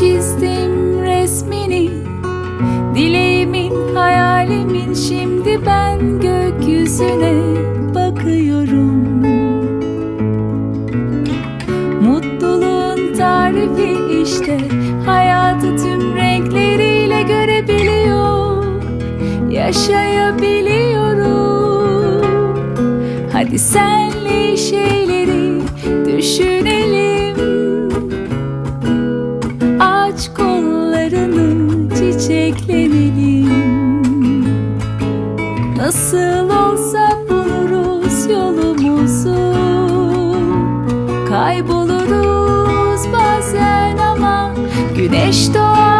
Çizdim resmini Dileğimin, hayalimin. Şimdi ben gökyüzüne Yaşayabiliyorum Hadi senle şeyleri düşünelim. Aç kollarını çiçeklenelim. Nasıl olsa buluruz yolumuzu. Kayboluruz bazen ama Güneş doğar